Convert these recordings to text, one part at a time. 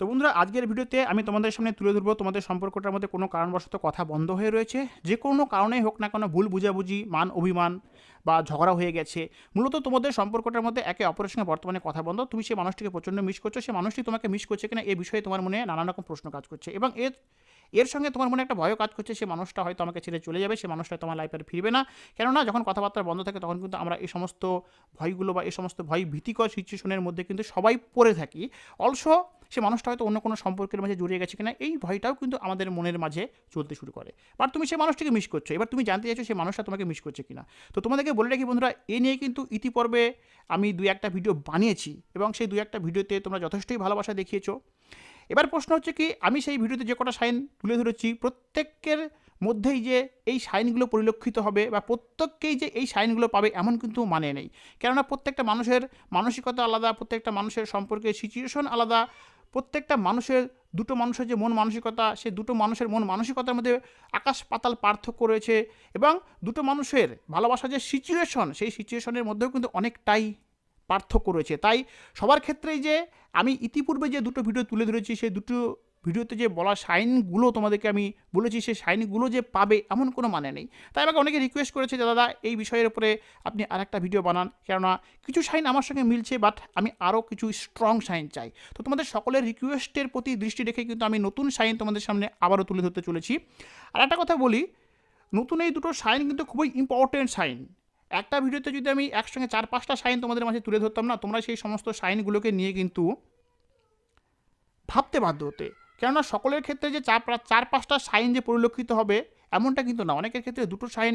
তো বন্ধুরা, আজকের ভিডিওতে আমি তোমাদের সামনে তুলে ধরবো তোমাদের সম্পর্কটার মধ্যে কোনো কারণবশত কথা বন্ধ হয়ে রয়েছে। যে কোনো কারণেই হোক না কোনো ভুল বুঝাবুঝি, মান অভিমান বা ঝগড়া হয়ে গেছে। মূলত তোমাদের সম্পর্কটার মধ্যে একে অপরের সঙ্গে বর্তমানে কথা বন্ধ। তুমি সেই মানুষটিকে প্রচণ্ড মিস করছ সেই মানুষটি তোমাকে মিস করছে কিনা এ বিষয়ে তোমার মনে নানান রকম প্রশ্ন কাজ করছে। এবং এর এর সঙ্গে তোমার মনে একটা ভয়ও কাজ করছে, সে মানুষটা হয়তো আমাকে ছেড়ে চলে যাবে, সে মানুষটা তোমার লাইফে আর ফিরবে না। কেননা যখন কথাবার্তা বন্ধ থাকে, তখন কিন্তু আমরা এই সমস্ত ভয়গুলো বা এই সমস্ত ভয় ভীতিকর সিচুয়েশনের মধ্যে কিন্তু সবাই পড়ে থাকি। অলসো সে মানুষটা হয়তো অন্য কোনো সম্পর্কের মাঝে জড়িয়ে গেছে কিনা, এই ভয়টাও কিন্তু আমাদের মনের মাঝে চলতে শুরু করে। বাট তুমি সেই মানুষটিকে মিস করছ। এবার তুমি জানতে চাইছো সেই মানুষটা তোমাকে মিস করছে কিনা। তো তোমাদেরকে বলে রাখি বন্ধুরা, এ নিয়ে কিন্তু ইতিপর্বে আমি দুই একটা ভিডিও বানিয়েছি এবং সেই দুই একটা ভিডিওতে তোমরা যথেষ্টই ভালোবাসা দেখিয়েছো। এবার প্রশ্ন হচ্ছে কি, আমি সেই ভিডিওতে যে কটা সাইন তুলে ধরেছি, প্রত্যেকের মধ্যেই যে এই সাইনগুলো পরিলক্ষিত হবে বা প্রত্যেককেই যে এই সাইনগুলো পাবে এমন কিন্তু মানে নেই। কেননা প্রত্যেকটা মানুষের মানসিকতা আলাদা, প্রত্যেকটা মানুষের সম্পর্কে সিচুয়েশন আলাদা, প্রত্যেকটা মানুষের দুটো মানুষের যে মন মানসিকতা, সে দুটো মানুষের মন মানসিকতার মধ্যে আকাশ পাতাল পার্থক্য রয়েছে এবং দুটো মানুষের ভালোবাসার যে সিচুয়েশন সেই সিচুয়েশনের মধ্যেও কিন্তু অনেকটাই পার্থক্য রয়েছে। তাই সবার ক্ষেত্রেই যে আমি ইতিপূর্বে যে দুটো ভিডিও তুলে ধরেছি, সেই দুটো ভিডিওতে যে বলা সাইনগুলো তোমাদেরকে আমি বলেছি, সেই সাইনগুলো যে পাবে এমন কোনো মানে নেই। তাই আমাকে অনেকে রিকোয়েস্ট করেছে যে, দাদা, এই বিষয়ের উপরে আপনি আর একটা ভিডিও বানান। কেননা কিছু সাইন আমার সঙ্গে মিলছে বাট আমি আরও কিছু স্ট্রং সাইন চাই। তো তোমাদের সকলের রিকোয়েস্টের প্রতি দৃষ্টি রেখে কিন্তু আমি নতুন সাইন তোমাদের সামনে আবারও তুলে ধরতে চলেছি। আর একটা কথা বলি, নতুন এই দুটো সাইন কিন্তু খুবই ইম্পর্টেন্ট সাইন। একটা ভিডিওতে যদি আমি একসঙ্গে চার পাঁচটা সাইন তোমাদের মাঝে তুলে ধরতাম না, তোমরা সেই সমস্ত সাইনগুলোকে নিয়ে কিন্তু ভাবতে বাধ্য হতে। কেননা সকলের ক্ষেত্রে যে চার চার পাঁচটা সাইন যে পরিলক্ষিত হবে, এমনটা কিন্তু না। অনেকের ক্ষেত্রে দুটো সাইন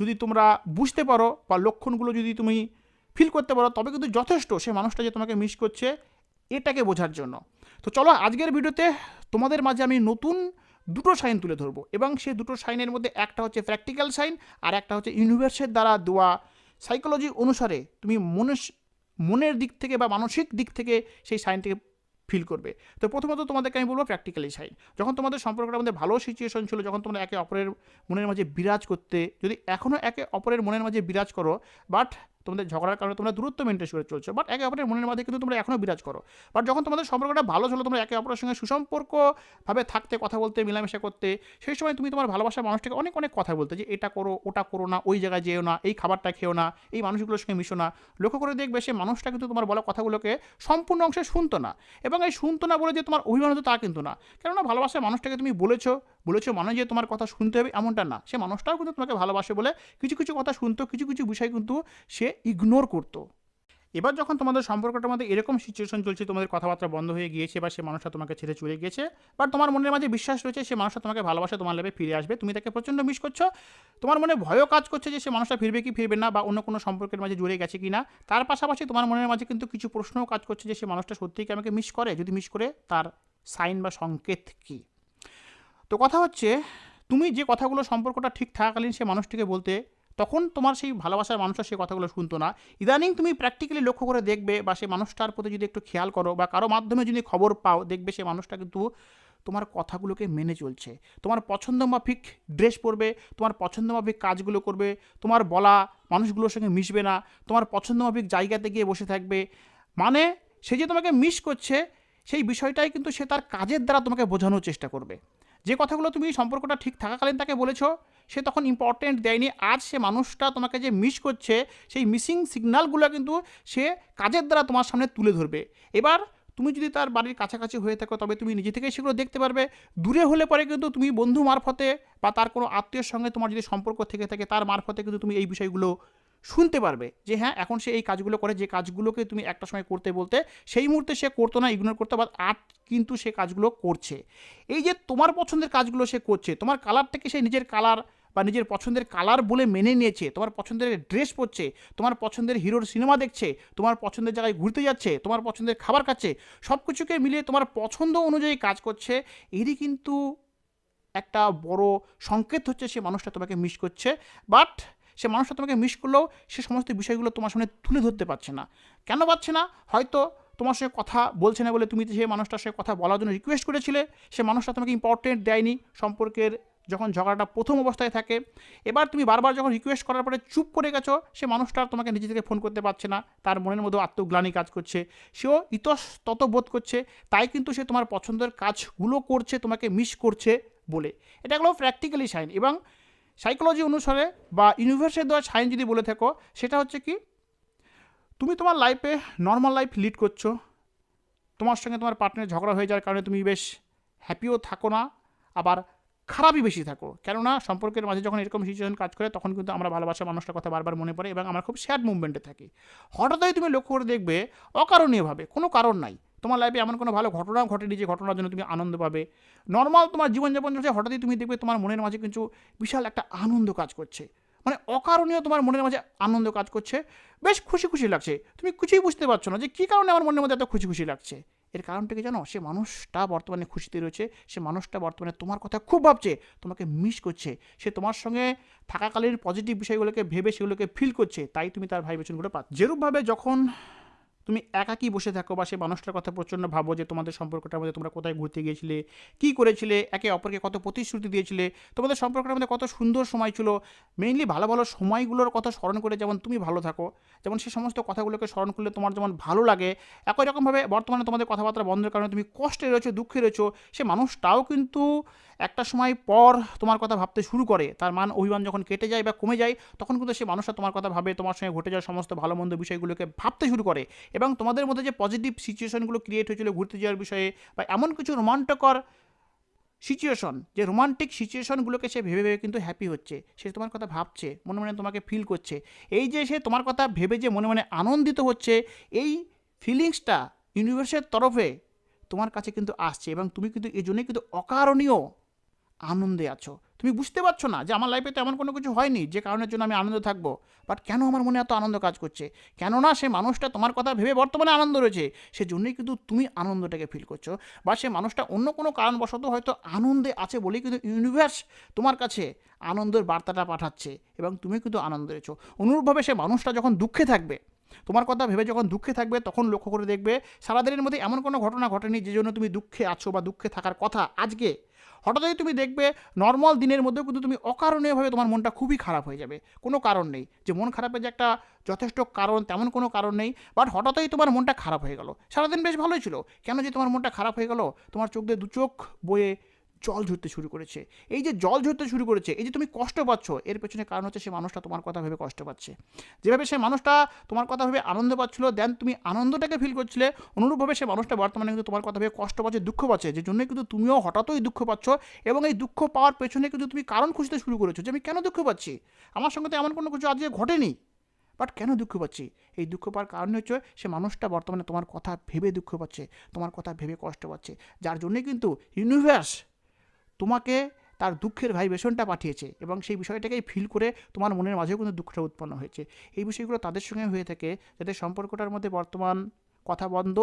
যদি তোমরা বুঝতে পারো বা লক্ষণগুলো যদি তুমি ফিল করতে পারো, তবে কিন্তু যথেষ্ট সে মানুষটা যে তোমাকে মিস করছে, এটাকে বোঝার জন্য। তো চলো, আজকের ভিডিওতে তোমাদের মাঝে আমি নতুন দুটো সাইন তুলে ধরবো। এবং সেই দুটো সাইনের মধ্যে একটা হচ্ছে প্র্যাকটিক্যাল সাইন আর একটা হচ্ছে ইউনিভার্সের দ্বারা দেওয়া সাইকোলজি অনুসারে তুমি মনের মনের দিক থেকে বা মানসিক দিক থেকে সেই সাইনটিকে ফিল করবে। তো প্রথমত তোমাদেরকে আমি বলব প্র্যাকটিক্যালি সাইন। যখন তোমাদের সম্পর্কটা আমাদের ভালো সিচুয়েশন ছিল, যখন তোমরা একে অপরের মনের মাঝে বিরাজ করতে, যদি এখনও একে অপরের মনের মাঝে বিরাজ করো বাট তোমাদের ঝগড়ার কারণে তোমরা দূরত্ব মেনটেন করে চলছো। বাট একে অপরের মনের মাঝে কিন্তু তোমরা এখনও বিরাজ করো। বাট যখন তোমাদের সম্পর্কটা ভালো ছিল, তোমরা একে অপরের সঙ্গে সুসম্পর্কভাবে থাকতে, কথা বলতে, মেলামেশা করতে, সেই সময় তুমি তোমার ভালোবাসার মানুষটাকে অনেক অনেক কথা বলতে যে, এটা করো, ওটা করো না, ওই জায়গায় যেও না, এই খাবারটা খেও না, এই মানুষগুলোর সঙ্গে মিশো না। লক্ষ্য করে দেখবে সে মানুষটা কিন্তু তোমার বলা কথাগুলোকে সম্পূর্ণ অংশে শুনতো না। এবং এই শুনতো না বলে যে তোমার অভিমান হতো তা কিন্তু না। কেননা ভালোবাসার মানুষটাকে তুমি বলেছ বলেছ মানে যে তোমার কথা শুনতে হবে এমনটা না। সে মানুষটাও কিন্তু তোমাকে ভালোবাসে বলে কিছু কিছু কথা শুনতো, কিছু কিছু বিষয় কিন্তু সে ইগনোর করতো। এবার যখন তোমাদের সম্পর্কটার মধ্যে এরকম সিচুয়েশন চলছে, তোমাদের কথাবার্তা বন্ধ হয়ে গিয়েছে বা সে মানুষটা তোমাকে ছেড়ে চলে গিয়েছে বা তোমার মনের মাঝে বিশ্বাস রয়েছে সে মানুষটা তোমাকে ভালোবাসে, তোমার লেভে ফিরে আসবে, তুমি তাকে প্রচণ্ড মিস করছ, তোমার মনে ভয়ও কাজ করছে যে সে মানুষটা ফিরবে কি ফিরবে না বা অন্য কোনো সম্পর্কের মাঝে জুড়ে গেছে কি না তার পাশাপাশি তোমার মনের মাঝে কিন্তু কিছু প্রশ্নও কাজ করছে যে সে মানুষটা সত্যিই কি আমাকে মিস করে? যদি মিস করে, তার সাইন বা সংকেত কী? তো কথা হচ্ছে, তুমি যে কথাগুলো সম্পর্কটা ঠিক থাকাকালীন সে মানুষটিকে বলতে, তখন তোমার সেই ভালোবাসার মানুষটা সেই কথাগুলো শুনতো না। ইদানিং তুমি প্র্যাকটিক্যালি লক্ষ্য করে দেখবে বা সেই মানুষটার প্রতি যদি একটু খেয়াল করো বা কারও মাধ্যমে যদি খবর পাও, দেখবে সেই মানুষটা কিন্তু তোমার কথাগুলোকে মেনে চলছে। তোমার পছন্দ মাফিক ড্রেস পরবে, তোমার পছন্দ মাফিক কাজগুলো করবে, তোমার বলা মানুষগুলোর সঙ্গে মিশবে না, তোমার পছন্দ মাফিক জায়গাতে গিয়ে বসে থাকবে। মানে সে যে তোমাকে মিস করছে, সেই বিষয়টাই কিন্তু সে তার কাজের দ্বারা তোমাকে বোঝানোর চেষ্টা করবে। যে কথাগুলো তুমি সম্পর্কটা ঠিক থাকাকালীন তাকে বলেছ, সে তখন ইম্পর্টেন্ট দেয়নি। আজ সে মানুষটা তোমাকে যে মিস করছে, সেই মিসিং সিগনালগুলো কিন্তু সে কাজের দ্বারা তোমার সামনে তুলে ধরবে। এবার তুমি যদি তার বাড়ির কাছাকাছি হয়ে থাকো, তবে তুমি নিজে থেকেই সেগুলো দেখতে পারবে। দূরে হলে পরে কিন্তু তুমি বন্ধু মারফতে বা তার কোনো আত্মীয়র সঙ্গে তোমার যদি সম্পর্ক থেকে থাকে, তার মারফতে কিন্তু তুমি এই বিষয়গুলো শুনতে পারবে যে হ্যাঁ এখন সে এই কাজগুলো করে, যে কাজগুলোকে তুমি একটা সময় করতে বলতে, সেই মুহূর্তে সে করতো না ইগনোর করতো বা আট কিন্তু সে কাজগুলো করছে। এই যে তোমার পছন্দের কাজগুলো সে করছে, তোমার কালারটাকে সে নিজের কালার বা নিজের পছন্দের কালার বলে মেনে নিয়েছে? তোমার পছন্দের ড্রেস পরছে, তোমার পছন্দের হিরোর সিনেমা দেখছে, তোমার পছন্দের জায়গায় ঘুরতে যাচ্ছে, তোমার পছন্দের খাবার খাচ্ছে সব কিছুকে মিলিয়ে তোমার পছন্দ অনুযায়ী কাজ করছে, এরই কিন্তু একটা বড় সংকেত হচ্ছে সে মানুষটা তোমাকে মিস করছে বাট সে মানুষটা তোমাকে মিস করলেও সে সমস্ত বিষয়গুলো তোমার সামনে তুলে ধরতে পারছে না। কেন পারছে না? হয়তো তোমার সঙ্গে কথা বলছে না বলে তুমি যে মানুষটার সঙ্গে কথা বলার জন্য রিকোয়েস্ট করেছিলে, সে মানুষটা তোমাকে ইম্পর্টেন্ট দেয়নি। সম্পর্কের যখন ঝগড়াটা প্রথম অবস্থায় থাকে, এবার তুমি বারবার যখন রিকোয়েস্ট করার পরে চুপ করে গেছো, সে মানুষটা তোমাকে নিজে থেকে ফোন করতে পারছে না। তার মনের মধ্যেও আত্মগ্লানি কাজ করছে। সেও ইতস্তত বোধ করছে, তাই কিন্তু সে তোমার পছন্দের কাজগুলো করছে, তোমাকে মিস করছে বলে। এটা হলো প্র্যাকটিক্যালি সাইন এবং সাইকোলজি অনুসারে বা ইউনিভার্সের দেওয়া সাইন যদি বলে থাকো, সেটা হচ্ছে কি, তুমি তোমার লাইফে নর্মাল লাইফ লিড করছ, তোমার সঙ্গে তোমার পার্টনার ঝগড়া হয়ে যাওয়ার কারণে তুমি বেশ হ্যাপিও থাকো না, আবার খারাপই বেশি থাকো। কেননা সম্পর্কের মাঝে যখন এরকম সিচুয়েশন কাজ করে, তখন কিন্তু আমরা ভালোবাসা মানুষটার কথা বারবার মনে পড়ে এবং আমরা খুব স্যাড মুভমেন্টে থাকি। হঠাৎই তুমি লক্ষ্য করে দেখবে, অকারণীয়ভাবে, কোনো কারণ নাই। তোমার লাইফে এমন কোনো ভালো ঘটনাও ঘটেনি যে ঘটনার জন্য তুমি আনন্দ পাবে? নর্মাল তোমার জীবনযাপন চলছে, হঠাৎই তুমি দেখবে তোমার মনের মাঝে কিন্তু বিশাল একটা আনন্দ কাজ করছে। মানে অকারণীয় তোমার মনের মাঝে আনন্দ কাজ করছে। বেশ খুশি খুশি লাগছে। তুমি কিছুই বুঝতে পারছ না যে কী কারণে আমার মনের মধ্যে এত খুশি খুশি লাগছে। এর কারণটা কি জানো? সে মানুষটা বর্তমানে খুশিতে রয়েছে, সে মানুষটা বর্তমানে তোমার কথা খুব ভাবছে, তোমাকে মিস করছে। সে তোমার সঙ্গে থাকাকালীন পজিটিভ বিষয়গুলোকে ভেবে সেগুলোকে ফিল করছে, তাই তুমি তার ভাইব্রেশনগুলো পাচ্ছ। যেরূপভাবে যখন তুমি একাকী বসে থাকো বা সেই মানুষটার কথা প্রচণ্ড ভাবো যে তোমাদের সম্পর্কটার মধ্যে তোমরা কোথায় ঘুরতে গিয়েছিলে, কী করেছিলে, একে অপরকে কত প্রতিশ্রুতি দিয়েছিলে, তোমাদের সম্পর্কটার মধ্যে কত সুন্দর সময় ছিল। মেইনলি ভালো ভালো সময়গুলোর কথা স্মরণ করে যেমন তুমি ভালো থাকো, যেমন সে সমস্ত কথাগুলোকে স্মরণ করলে তোমার যেমন ভালো লাগে, একই রকমভাবে বর্তমানে তোমাদের কথাবার্তা বন্ধের কারণে তুমি কষ্টে রয়েছো, দুঃখে রয়েছো, সে মানুষটাও কিন্তু একটা সময় পর তোমার কথা ভাবতে শুরু করে। তার মান অভিমান যখন কেটে যায় বা কমে যায়, তখন কিন্তু সে মানুষটা তোমার কথা ভাবে, তোমার সঙ্গে ঘটে যাওয়া সমস্ত ভালো মন্দ বিষয়গুলোকে ভাবতে শুরু করে। এবং তোমাদের মধ্যে যে পজিটিভ সিচুয়েশনগুলো ক্রিয়েট হয়েছিল ঘুরতে যাওয়ার বিষয়ে বা এমন কিছু রোমান্টকর সিচুয়েশন যে রোমান্টিক সিচুয়েশনগুলোকে সে ভেবে ভেবে কিন্তু হ্যাপি হচ্ছে, সে তোমার কথা ভাবছে, মনে মনে তোমাকে ফিল করছে। এই যে সে তোমার কথা ভেবে যে মনে মনে আনন্দিত হচ্ছে, এই ফিলিংসটা ইউনিভার্সের তরফে তোমার কাছে কিন্তু আসছে এবং তুমি কিন্তু এই জন্যই কিন্তু অকারণীয় আনন্দে আছো। তুমি বুঝতে পারছ না যে আমার লাইফে তো এমন কোনো কিছু হয়নি যে কারণের জন্য আমি আনন্দ থাকব। বাট কেন আমার মনে এত আনন্দ কাজ করছে? কেননা সে মানুষটা তোমার কথা ভেবে বর্তমানে আনন্দ রয়েছে। সেজন্যই কিন্তু তুমি আনন্দটাকে ফিল করছ। বা সে মানুষটা অন্য কোনো কারণবশত হয়তো আনন্দে আছে বলেই কিন্তু ইউনিভার্স তোমার কাছে আনন্দের বার্তাটা পাঠাচ্ছে এবং তুমি কিন্তু আনন্দ রয়েছো। অনুরূপভাবে সে মানুষটা যখন দুঃখে থাকবে, তোমার কথা ভেবে যখন দুঃখে থাকবে তখন লক্ষ্য করে দেখবে সারাদিনের মধ্যে এমন কোনো ঘটনা ঘটেনি যে জন্য তুমি দুঃখে আছো বা দুঃখে থাকার কথা আজকে হঠাৎই তুমি দেখবে নর্মাল দিনের মধ্যেও কিন্তু তুমি অকারণেভাবে তোমার মনটা খুবই খারাপ হয়ে যাবে। কোনো কারণ নেই। যে মন খারাপের যে একটা যথেষ্ট কারণ, তেমন কোনো কারণ নেই। বাট হঠাৎই তোমার মনটা খারাপ হয়ে গেল। সারাদিন বেশ ভালোই ছিল। কেন যে তোমার মনটা খারাপ হয়ে গেল? তোমার চোখ দিয়ে দু চোখ বয়ে জল ঝরতে শুরু করেছে। এই যে জল ঝরতে শুরু করেছে, এই যে তুমি কষ্ট পাচ্ছ, এর পেছনে কারণ হচ্ছে সে মানুষটা তোমার কথা ভেবে কষ্ট পাচ্ছে। যেভাবে সে মানুষটা তোমার কথা ভেবে আনন্দ পাচ্ছিল দেন তুমি আনন্দটাকে ফিল করছিলে, অনুরূপভাবে সে মানুষটা বর্তমানে কিন্তু তোমার কথা ভেবে কষ্ট পাচ্ছে, দুঃখ পাচ্ছে, যে জন্য কিন্তু তুমিও হঠাৎই দুঃখ পাচ্ছ এবং এই দুঃখ পাওয়ার পেছনে কিন্তু তুমি কারণ খুঁজতে শুরু করেছ যে আমি কেন দুঃখ পাচ্ছি? আমার সঙ্গে তো এমন কোনো কিছু আজকে ঘটেনি। বাট কেন দুঃখ পাচ্ছি? এই দুঃখ পাওয়ার কারণ হচ্ছে সে মানুষটা বর্তমানে তোমার কথা ভেবে দুঃখ পাচ্ছে, তোমার কথা ভেবে কষ্ট পাচ্ছে। যার জন্যে কিন্তু ইউনিভার্স তোমাকে তার দুঃখের ভাইব্রেশনটা পাঠিয়েছে এবং সেই বিষয়টাকেই ফিল করে তোমার মনের মাঝেও কিন্তু দুঃখটা উৎপন্ন হয়েছে। এই বিষয়গুলো তাদের সঙ্গে হয়ে থাকে যাদের সম্পর্কটার মধ্যে বর্তমান কথা বন্ধ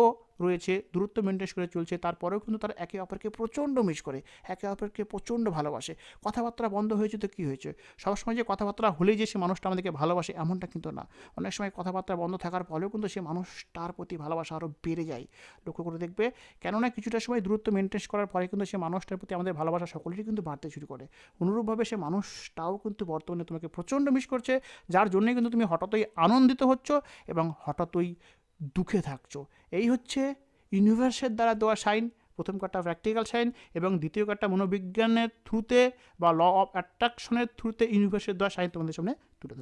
রয়েছে, দূরত্ব মেনটেন করে চলছে, তারপরেও কিন্তু তারা একে অপরকে প্রচণ্ড মিস করে, একে অপরকে প্রচণ্ড ভালোবাসে। কথাবার্তা বন্ধ হয়েছে তো কী হয়েছে? সবসময় যে কথাবার্তা হলেই যে সে মানুষটা আমাদেরকে ভালোবাসে এমনটা কিন্তু না। অনেক সময় কথাবার্তা বন্ধ থাকার ফলেও কিন্তু সে মানুষটার প্রতি ভালোবাসা আরও বেড়ে যায়। লক্ষ্য করে দেখবে, কেননা কিছুটা সময় দূরত্ব মেনটেন করার পরে কিন্তু সে মানুষটার প্রতি আমাদের ভালোবাসা সকলেরই কিন্তু বাড়তে শুরু করে। অনুরূপভাবে সে মানুষটাও কিন্তু বর্তমানে তোমাকে প্রচণ্ড মিস করছে, যার জন্যে কিন্তু তুমি হঠাৎই আনন্দিত হচ্ছ এবং হঠাৎই দুঃখে থাকছো। এই হচ্ছে ইউনিভার্সের দ্বারা দেওয়া সাইন, প্রথম কার্ডটা প্র্যাকটিক্যাল সাইন এবং দ্বিতীয় কার্ডটা মনোবিজ্ঞানের থ্রুতে বা ল অফ অ্যাট্রাকশনের থ্রুতে ইউনিভার্সের দেওয়া সাইন তোমাদের সামনে তুলে